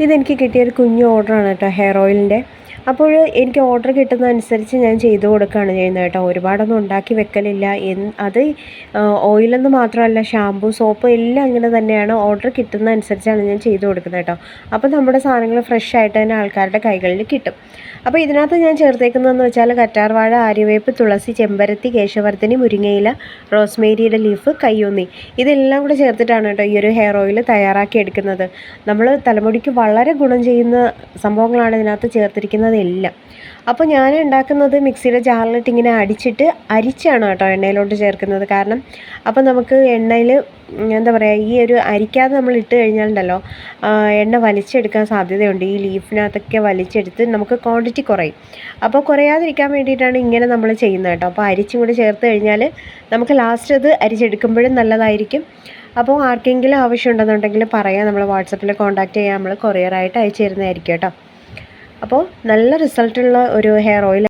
ഇതെനിക്ക് കിട്ടിയൊരു കുഞ്ഞു ഓർഡറാണ് കേട്ടോ ഹെയർ ഓയിലിന്റെ അപ്പോൾ എനിക്ക് ഓർഡർ കിട്ടുന്നതനുസരിച്ച് ഞാൻ ചെയ്തു കൊടുക്കുകയാണ് ചെയ്യുന്നത് കേട്ടോ. ഒരുപാടൊന്നും ഉണ്ടാക്കി വെക്കലില്ല. അത് ഓയിലെന്ന് മാത്രമല്ല ഷാമ്പു സോപ്പ് എല്ലാം അങ്ങനെ തന്നെയാണ് ഓർഡർ കിട്ടുന്നതനുസരിച്ചാണ് ഞാൻ ചെയ്തു കൊടുക്കുന്നത് കേട്ടോ. അപ്പോൾ നമ്മുടെ സാധനങ്ങൾ ഫ്രഷ് ആയിട്ട് തന്നെ ആൾക്കാരുടെ കൈകളിൽ കിട്ടും. അപ്പോൾ ഇതിനകത്ത് ഞാൻ ചേർത്തേക്കുന്നതെന്ന് വെച്ചാൽ കറ്റാർവാഴ ആര്യവേപ്പ് തുളസി ചെമ്പരത്തി കേശവർദ്ധനി മുരിങ്ങയില റോസ്മേരിയുടെ ലീഫ് കയ്യൊന്നി. ഇതെല്ലാം കൂടെ ചേർത്തിട്ടാണ് കേട്ടോ ഈ ഒരു ഹെയർ ഓയിൽ തയ്യാറാക്കി എടുക്കുന്നത്. നമ്മൾ തലമുടിക്ക് വളരെ ഗുണം ചെയ്യുന്ന സംഭവങ്ങളാണ് ഇതിനകത്ത് ചേർത്തിരിക്കുന്നത്. എല്ലാം അപ്പോൾ ഞാൻ ഉണ്ടാക്കുന്നത് മിക്സിയുടെ ജാറിലിട്ട് ഇങ്ങനെ അടിച്ചിട്ട് അരിച്ചാണ് കേട്ടോ എണ്ണയിലോട്ട് ചേർക്കുന്നത്. കാരണം അപ്പോൾ നമുക്ക് എണ്ണയിൽ എന്താ പറയുക ഈ ഒരു അരിക്കാതെ നമ്മൾ ഇട്ട് കഴിഞ്ഞാലുണ്ടല്ലോ എണ്ണ വലിച്ചെടുക്കാൻ സാധ്യതയുണ്ട്. ഈ ലീഫിനകത്തൊക്കെ വലിച്ചെടുത്ത് നമുക്ക് ക്വാണ്ടിറ്റി കുറയും. അപ്പോൾ കുറയാതിരിക്കാൻ വേണ്ടിയിട്ടാണ് ഇങ്ങനെ നമ്മൾ ചെയ്യുന്നത് കേട്ടോ. അപ്പോൾ അരിച്ചും കൂടി ചേർത്ത് കഴിഞ്ഞാൽ നമുക്ക് ലാസ്റ്റ് അത് അരിച്ചെടുക്കുമ്പോഴും നല്ലതായിരിക്കും. അപ്പോൾ ആർക്കെങ്കിലും ആവശ്യമുണ്ടെന്നുണ്ടെങ്കിൽ പറയാം. നമ്മൾ വാട്സപ്പിൽ കോൺടാക്റ്റ് ചെയ്യാം. നമ്മൾ കൊറിയറായിട്ട് അയച്ചു തരുന്നതായിരിക്കും കേട്ടോ. അപ്പോൾ നല്ല റിസൾട്ടുള്ള ഒരു ഹെയർ ഓയിൽ